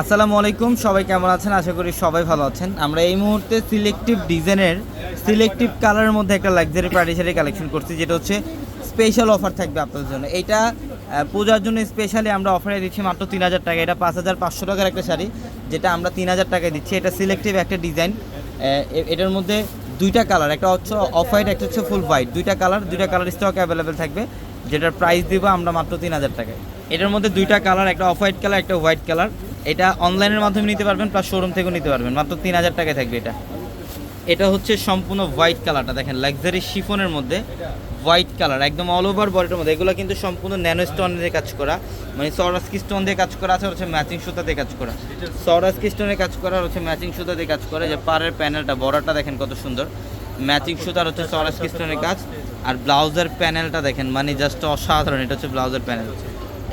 আসসালামু আলাইকুম সবাই কেমন আছেন? আশা করি সবাই ভালো আছেন। আমরা এই মুহূর্তে সিলেক্টিভ ডিজাইনের সিলেক্টিভ কালারের মধ্যে একটা লাক্সারি পার্টি শাড়ি কালেকশন করছি যেটা হচ্ছে স্পেশাল অফার থাকবে আপনাদের জন্য। আহ, পূজার জন্য স্পেশালি আমরা অফারে দিচ্ছি মাত্র তিন হাজার টাকা। এটা পাঁচ হাজার পাঁচশো টাকার একটা শাড়ি যেটা আমরা তিন হাজার টাকায় দিচ্ছি। এটা সিলেক্টিভ একটা ডিজাইন এটার মধ্যে দুইটা কালার একটা হচ্ছে অফ হোয়াইট একটা হচ্ছে ফুল হোয়াইট দুইটা কালার দুইটা কালার স্টক অ্যাভেলেবেল থাকবে যেটার প্রাইস দিব আমরা মাত্র তিন হাজার টাকায়। এটার মধ্যে দুইটা কালার একটা অফ হোয়াইট কালার একটা হোয়াইট কালার এটা অনলাইনের মাধ্যমে নিতে পারবেন প্লাস শোরুম থেকেও নিতে পারবেন। মাত্র তিন হাজার টাকায় থাকবে এটা। এটা হচ্ছে সম্পূর্ণ হোয়াইট কালারটা দেখেন লাক্সারি শিফনের মধ্যে হোয়াইট কালার একদম অল ওভার বডির মধ্যে। এগুলো কিন্তু সম্পূর্ণ ন্যানো স্টোন দিয়ে কাজ করা মানে সরাসকি স্টোন দিয়ে কাজ করা আছে, হচ্ছে ম্যাচিং সুতা দিয়ে কাজ করা। সরাসকি স্টোনে কাজ করা, হচ্ছে ম্যাচিং সুতা দিয়ে কাজ করা। যে পাড়ের প্যানেলটা বর্ডারটা দেখেন কত সুন্দর। ম্যাচিং সুতার হচ্ছে সরাসকি স্টোনের কাজ। আর ব্লাউজের প্যানেলটা দেখেন মানে জাস্ট অসাধারণ, এটা হচ্ছে ব্লাউজের প্যানেল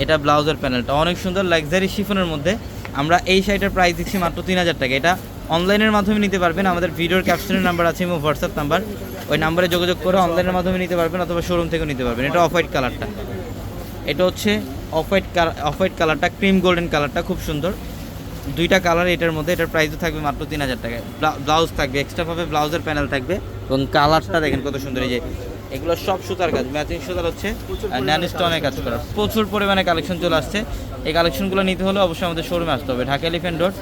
এটা ব্লাউজের প্যানেলটা অনেক সুন্দর লাক্সারি শিফনের মধ্যে আমরা এই শাড়িটার প্রাইস দিচ্ছি মাত্র তিন হাজার টাকা। এটা অনলাইনের মাধ্যমে নিতে পারবেন। আমাদের ভিডিওর ক্যাপশনের নাম্বার আছে এবং হোয়াটসঅ্যাপ নাম্বার ওই নাম্বারে যোগাযোগ করে অনলাইনের মাধ্যমে নিতে পারবেন অথবা শোরুম থেকেও নিতে পারবেন। এটা অফ হোয়াইট কালারটা এটা হচ্ছে অফ হোয়াইট অফ হোয়াইট কালারটা ক্রিম গোল্ডেন কালারটা খুব সুন্দর। দুইটা কালার এটার মধ্যে, এটার প্রাইসও থাকবে মাত্র তিন হাজার টাকায়। ব্লাউজ থাকবে এক্সট্রাভাবে ব্লাউজের প্যানেল থাকবে। এবং কালারটা দেখেন কত সুন্দর, এই যে এগুলো সব সুতার কাজ ম্যাচিং সুতার হচ্ছে ন্যান স্টোনের কাজ করা। প্রচুর পরিমাণে কালেকশন চলে আসছে। এই কালেকশনগুলো নিতে হলে অবশ্যই আমাদের শোরুমে আসতে হবে। ঢাকা এলিফেন্ট রোড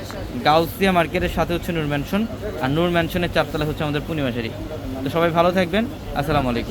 গাউসিয়া মার্কেটের সাথে হচ্ছে নূর ম্যানশন আর নূর ম্যানশনের চারতলা হচ্ছে আমাদের পূর্ণিমাশারি তো সবাই ভালো থাকবেন। আসসালামু আলাইকুম।